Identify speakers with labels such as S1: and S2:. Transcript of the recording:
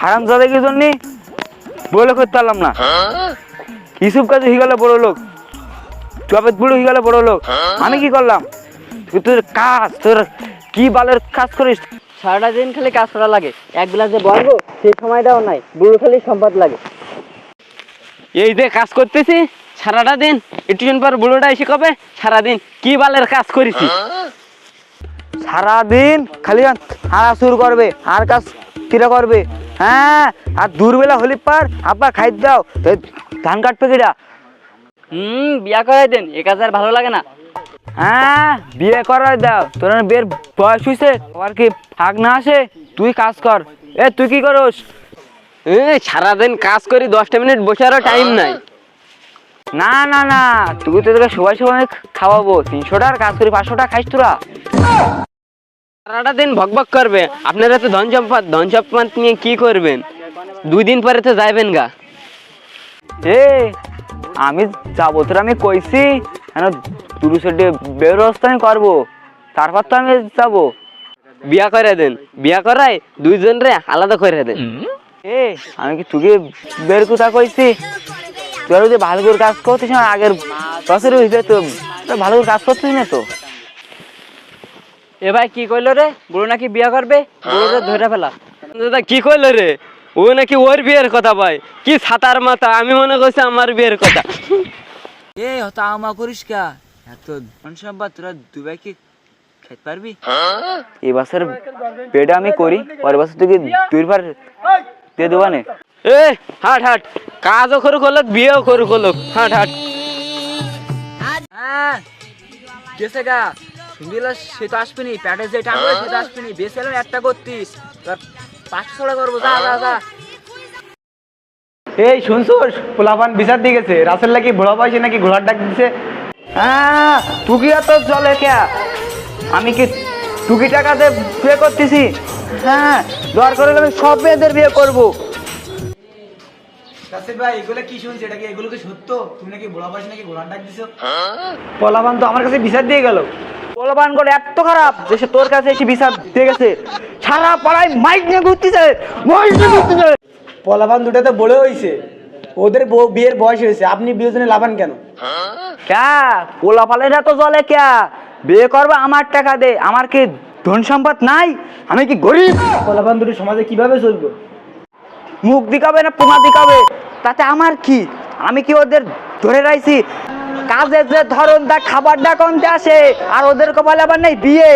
S1: হারাম জাদা কি জন্য? বলে করতে পারলাম না। ইসুফ কাজে হয়ে গেল বড় লোক। চপেত বুড়ো হয়ে গেল বড় লোক। আমি কি করলাম? তুই তোর কাজ তোর কি বালের কাজ করিস?
S2: সারাটা দিন খালি কাজ করা লাগে। এক বেলা যে বলব সেই সময়টাও নাই। বুড়ো খালি সম্পদ লাগে।
S3: এই যে কাজ করতেছি সারাটা দিন একটু পর বুড়োটা এসে কবে? সারাদিন কি বালের কাজ করেছি?
S1: সারাদিন খালি হারা শুরু করবে আর কাজ কিরা করবে। হ্যাঁ আর দূরবেলা হলি পার আব্বা খাই দাও। ধান কাটবে কিরা?
S2: হুম বিয়া করে দেন এ কাজ আর ভালো লাগে না।
S1: হ্যাঁ বিয়ে করাই দাও। তোর বিয়ের বয়স হয়েছে আবার কি ফাঁক না আসে? তুই কাজ কর। এ তুই কি করস?
S3: এ, সারাদিন কাজ করি দশটা মিনিট বসে বসারও টাইম নাই।
S1: না না না তুই তো তোকে সবাই সবাই খাওয়াবো। তিনশো টাকার কাজ করি পাঁচশো টাকা খাইস তোরা।
S3: সারাটা দিন ভকভক করবে। আপনারা তো ধন সম্পদ ধন সম্পদ নিয়ে কি করবেন? দুই দিন পরে তো যাইবেন গা।
S1: এ আমি যাব তোর আমি কইছি কেন দুরু সাইডে ব্যবস্থা আমি করব? তারপর তো আমি যাব।
S3: বিয়া করে দেন। বিয়া করায় দুইজন রে আলাদা করে দেন।
S1: এ আমি কি তোকে বের কথা কইছি? তুই আর ওই ভালো করে কাজ করতিস না আগের বছর হয়েছে তো ভালো করে কাজ করতিস না তো?
S2: এ ভাই কি কইলো রে? বুড়ো নাকি বিয়া করবে? বুড়োরে ধরে ফেলা।
S3: দাদা কি করল রে? ও নাকি ওর বিয়ের কথা ভাই। কি ছাতার মাথা? আমি মনে করছি আমার বিয়ের কথা।
S1: এ হতা আমা করিস কা? এত ধন সম্পদ তোরা দুবাই কি খেতে পারবি? এই বছর পেটা আমি করি। পরের বছর তুই দুইবার দিয়ে দেবা নে?
S3: এ হাট হাট। কাজও করুক হলো বিয়েও করুক হলো হাট হাট।
S1: হ্যাঁ গেছে গা। শুনদিলা সে তো আসবে নি প্যাটে যে টাকা সে আসবে নি বেশ এলাম একটা পাঁচশো ছড়া করব যা যা যা।
S4: এই শুনছোস পোলাপান বিচার দিয়ে গেছে। রাসেল নাকি ঘোড়া পাইছে নাকি ঘোড়ার ডাক দিছে?
S1: হ্যাঁ তুই কি এত চলে কে? আমি কি টুকি টাকাতে বিয়ে করতেছি? হ্যাঁ দরকার করে আমি সব মেয়েদের বিয়ে করব।
S4: রাসেল ভাই এগুলো কি শুনছে? এটা কি এগুলো কি সত্য? তুমি নাকি ঘোড়া পাইছে নাকি ঘোড়ার ডাক দিছো? পোলাপান তো আমার কাছে বিচার দিয়ে গেল।
S1: এত খারাপ যে সে তোর কাছে এসে বিচার দিয়ে গেছে। সারা পাড়ায় মাইক নিয়ে ঘুরতেছে মাইক নিয়ে ঘুরতেছে
S4: পোলাপান দুটো তো হয়েছে ওদের বিয়ের বয়স হয়েছে আপনি বিয়ের জন্য লাভান কেন?
S1: ক্যা? পোলা পালেরা তো জলে ক্যা? বিয়ে করবে আমার টাকা দে। আমার কি ধন সম্পদ নাই? আমি কি গরিব?
S4: পোলাপান দুটো সমাজে কীভাবে চলবো?
S1: মুখ দিকাবে না পোনা দিকাবে? তাতে আমার কি? আমি কি ওদের ধরে রাখছি? কাজের যে ধরন দা খাবার দা কমতে আসে আর ওদের কপালে আবার নেই বিয়ে।